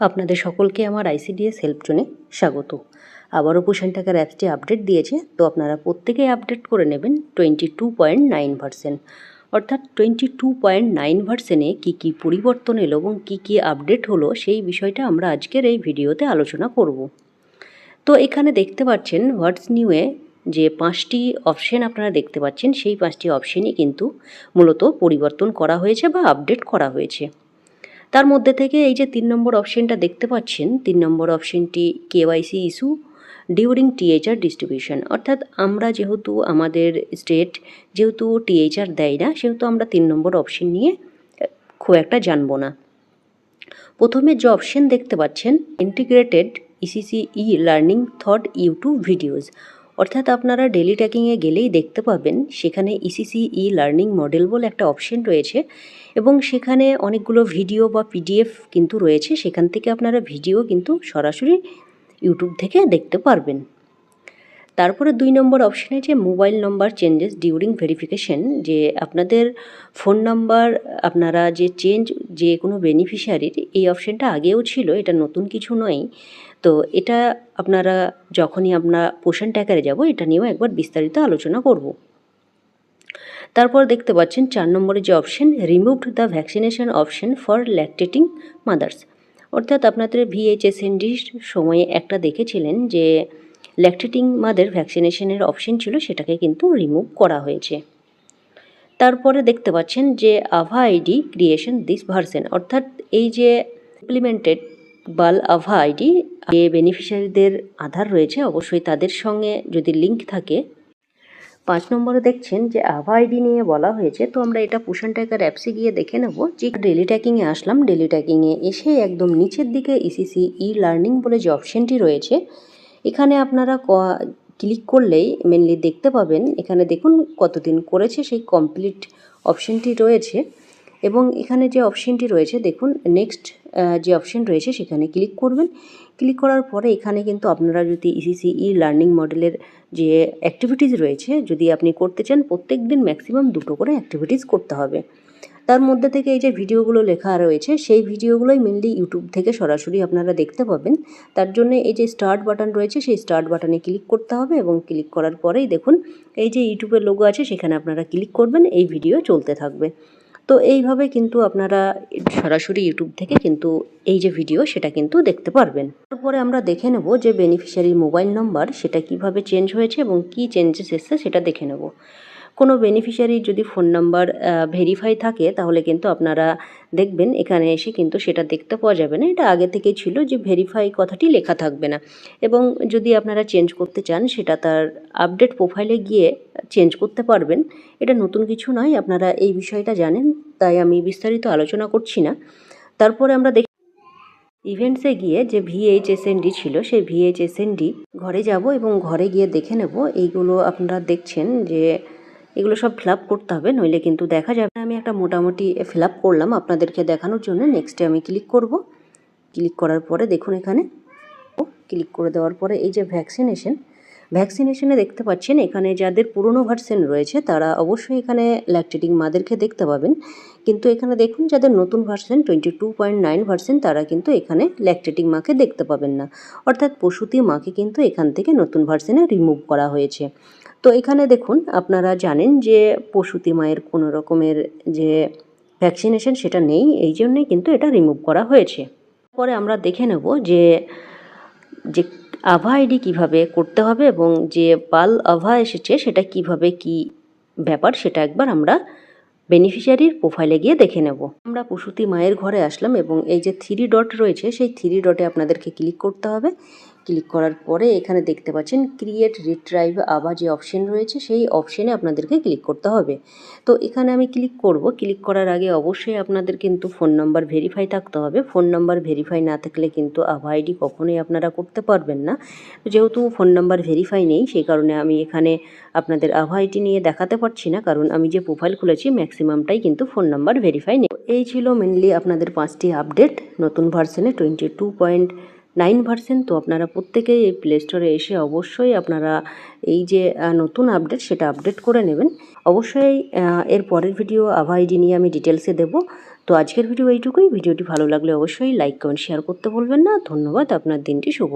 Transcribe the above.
আপনাদের সকলকে আমার আইসিডিএস হেল্প জোনে স্বাগত। আবারও পোষণ টাকার অ্যাপসটি আপডেট দিয়েছে, তো আপনারা প্রত্যেকেই আপডেট করে নেবেন twenty two point nine percent অর্থাৎ টোয়েন্টি টু পয়েন্ট নাইন ভার্সেনে কী কী পরিবর্তন এলো এবং কী কী আপডেট হলো, সেই বিষয়টা আমরা আজকের এই ভিডিওতে আলোচনা করব। তো এখানে দেখতে পাচ্ছেন হোয়াটস নিউয়ে যে পাঁচটি অপশন আপনারা দেখতে পাচ্ছেন, সেই পাঁচটি অপশনই কিন্তু মূলত পরিবর্তন করা হয়েছে বা আপডেট করা হয়েছে। তার মধ্যে থেকে এই যে তিন নম্বর অপশনটা দেখতে পাচ্ছেন, তিন নম্বর অপশনটি KYC issue during THR distribution. অর্থাৎ আমরা যেহেতু আমাদের স্টেট যেহেতু টিএইচআর দেয় না, সেহেতু আমরা তিন নম্বর অপশন নিয়ে খুব একটা জানব না। প্রথমে যে অপশন দেখতে পাচ্ছেন integrated ECC e learning thought YouTube videos অর্থাৎ আপনারা ডেলি ট্যাকিংয়ে গেলেই দেখতে পাবেন, সেখানে ইসিসি ই লার্নিং মডেল বলে একটা অপশন রয়েছে এবং সেখানে অনেকগুলো ভিডিও বা পিডিএফ কিন্তু রয়েছে, সেখান থেকে আপনারা ভিডিও কিন্তু সরাসরি ইউটিউব থেকে দেখতে পারবেন। তারপরে দুই নম্বর অপশানে যে mobile number changes during verification যে আপনাদের ফোন নাম্বার আপনারা যে চেঞ্জ যে কোনো বেনিফিশিয়ারির এই অপশানটা আগেও ছিল, এটা নতুন কিছু নয়। তো এটা আপনারা যখনই আমরা পোষণ ট্যাকারে যাব, এটা নিয়েও একবার বিস্তারিত আলোচনা করব। তারপর দেখতে পাচ্ছেন চার নম্বরে যে option removed the vaccination option for lactating mothers অর্থাৎ আপনাদের ভিএইচএসএনডির সময়ে একটা দেখেছিলেন যে ল্যাকটেটিং মাদের ভ্যাকসিনেশনের অপশন ছিল, সেটাকে কিন্তু রিমুভ করা হয়েছে। তারপরে দেখতে পাচ্ছেন যে আভা আইডি ক্রিয়েশন দিস ভার্সেন অর্থাৎ এই যে ইমপ্লিমেন্টেড বাল আভা আইডি যে বেনিফিশিয়ারিদের আধার রয়েছে, অবশ্যই তাদের সঙ্গে যদি লিঙ্ক থাকে। পাঁচ নম্বরে দেখছেন যে আভা আইডি নিয়ে বলা হয়েছে, তো আমরা এটা পুষণ ট্যাকার অ্যাপসে গিয়ে দেখে নেব যে ডেলি ট্যাকিংয়ে আসলাম ডেলি ট্যাকিংয়ে এসে একদম নিচের দিকে ইসিসি ই লার্নিং বলে যে অপশনটি রয়েছে এখানে আপনারা ক, ক্লিক করলেই মেনলি দেখতে পাবেন। এখানে দেখুন কতদিন করেছে সেই কমপ্লিট অপশনটি রয়েছে এবং এখানে যে অপশনটি রয়েছে, দেখুন নেক্সট যে অপশন রয়েছে সেখানে ক্লিক করবেন। ক্লিক করার পরে এখানে কিন্তু আপনারা যদি ইসিসি ই লার্নিং মডেলের যে অ্যাক্টিভিটিস রয়েছে, যদি আপনি করতে চান প্রত্যেক দিন ম্যাক্সিমাম দুটো করে অ্যাক্টিভিটিস করতে হবে। তার মধ্যে থেকে এই যে ভিডিওগুলো লেখা রয়েছে, সেই ভিডিওগুলোই মেনলি ইউটিউব থেকে সরাসরি আপনারা দেখতে পাবেন। তার জন্য এই যে স্টার্ট বাটন রয়েছে, সেই স্টার্ট বাটনে ক্লিক করতে হবে এবং ক্লিক করার পরেই দেখুন, এই যে ইউটিউবের লোগো আছে, সেখানে আপনারা ক্লিক করবেন, এই ভিডিও চলতে থাকবে। তো এইভাবে কিন্তু আপনারা সরাসরি ইউটিউব থেকে কিন্তু এই যে ভিডিও সেটা কিন্তু দেখতে পারবেন। তারপরে আমরা দেখে নেব যে বেনিফিশিয়ারির মোবাইল নাম্বার সেটা কীভাবে চেঞ্জ হয়েছে এবং কি চেঞ্জেস এসছে, সেটা দেখে নেব। কোনো বেনিফিশিয়ারির যদি ফোন নাম্বার ভেরিফাই থাকে, তাহলে কিন্তু আপনারা দেখবেন, এখানে এসে কিন্তু সেটা দেখতে পাওয়া যাবে না। এটা আগে থেকেই ছিল যে ভেরিফাই কথাটি লেখা থাকবে না। এবং যদি আপনারা চেঞ্জ করতে চান, সেটা তার আপডেট প্রোফাইলে গিয়ে চেঞ্জ করতে পারবেন। এটা নতুন কিছু নয়, আপনারা এই বিষয়টা জানেন, তাই আমি বিস্তারিত আলোচনা করছি না। তারপরে আমরা দেখি ইভেন্টসে গিয়ে যে ভিএইচএসএনডি ছিল, সেই ভিএইচএসএনডি ঘরে যাব এবং ঘরে গিয়ে দেখে নেব। এইগুলো আপনারা দেখছেন যে এগুলো সব ফিল করতে হবে, নইলে কিন্তু দেখা যাবে আমি একটা মোটামুটি ফিল করলাম আপনাদেরকে দেখানোর জন্য। নেক্সটে আমি ক্লিক করব। ক্লিক করার পরে দেখুন এখানে। ও ক্লিক করে দেওয়ার পরে এই যে ভ্যাকসিনেশন ভ্যাকসিনেশনে দেখতে পাচ্ছেন এখানে যাদের পুরনো ভার্সেন রয়েছে, তারা অবশ্যই এখানে ল্যাকটেটিং মাদেরকে দেখতে পাবেন। কিন্তু এখানে দেখুন যাদের নতুন version twenty two point nine version তারা কিন্তু এখানে ল্যাকটেটিং মাকে দেখতে পাবেন না। অর্থাৎ পশুতি মাকে কিন্তু এখান থেকে নতুন ভার্সেনে রিমুভ করা হয়েছে। তো এখানে দেখুন আপনারা জানেন যে পশুতি মায়ের কোনো রকমের যে ভ্যাকসিনেশন সেটা নেই, এই জন্যই কিন্তু এটা রিমুভ করা হয়েছে। পরে আমরা দেখে নেব যে যে আভা আইডি কীভাবে করতে হবে এবং যে পাল আভা এসেছে সেটা কীভাবে কি ব্যাপার সেটা একবার আমরা বেনিফিশিয়ারির প্রোফাইলে গিয়ে দেখে নেব। আমরা প্রসূতি মায়ের ঘরে আসলাম এবং এই যে থ্রি ডট রয়েছে, সেই থ্রি ডটে আপনাদেরকে ক্লিক করতে হবে। ক্লিক করার পরে এখানে দেখতে পাচ্ছেন ক্রিয়েট রিট্রাইভ আবার যে অপশন রয়েছে, সেই অপশনে আপনাদেরকে ক্লিক করতে হবে। তো এখানে আমি ক্লিক করব। ক্লিক করার আগে অবশ্যই আপনাদের কিন্তু ফোন নাম্বার ভেরিফাই থাকতে হবে। ফোন নাম্বার ভেরিফাই না থাকলে কিন্তু আভা আইডি কখনোই আপনারা করতে পারবেন না। যেহেতু ফোন নাম্বার ভেরিফাই নেই, সেই কারণে আমি এখানে আপনাদের আভা আইডি নিয়ে দেখাতে পারছি না। কারণ আমি যে প্রোফাইল খুলেছি ম্যাক্সিমামটাই কিন্তু ফোন নাম্বার ভেরিফাই নেই। এই ছিল মেনলি আপনাদের পাঁচটি আপডেট নতুন ভার্সনে twenty two point nine version তো আপনারা প্রত্যেকেই এই প্লে স্টোরে এসে অবশ্যই আপনারা এই যে নতুন আপডেট সেটা আপডেট করে নেবেন। অবশ্যই এর পরের ভিডিও আভা আইডি নিয়ে আমি ডিটেলসে দেবো। তো আজকের ভিডিও এইটুকুই। ভিডিওটি ভালো লাগলে অবশ্যই লাইক কমেন্ট শেয়ার করতে বলবেন না। ধন্যবাদ। আপনার দিনটি শুভ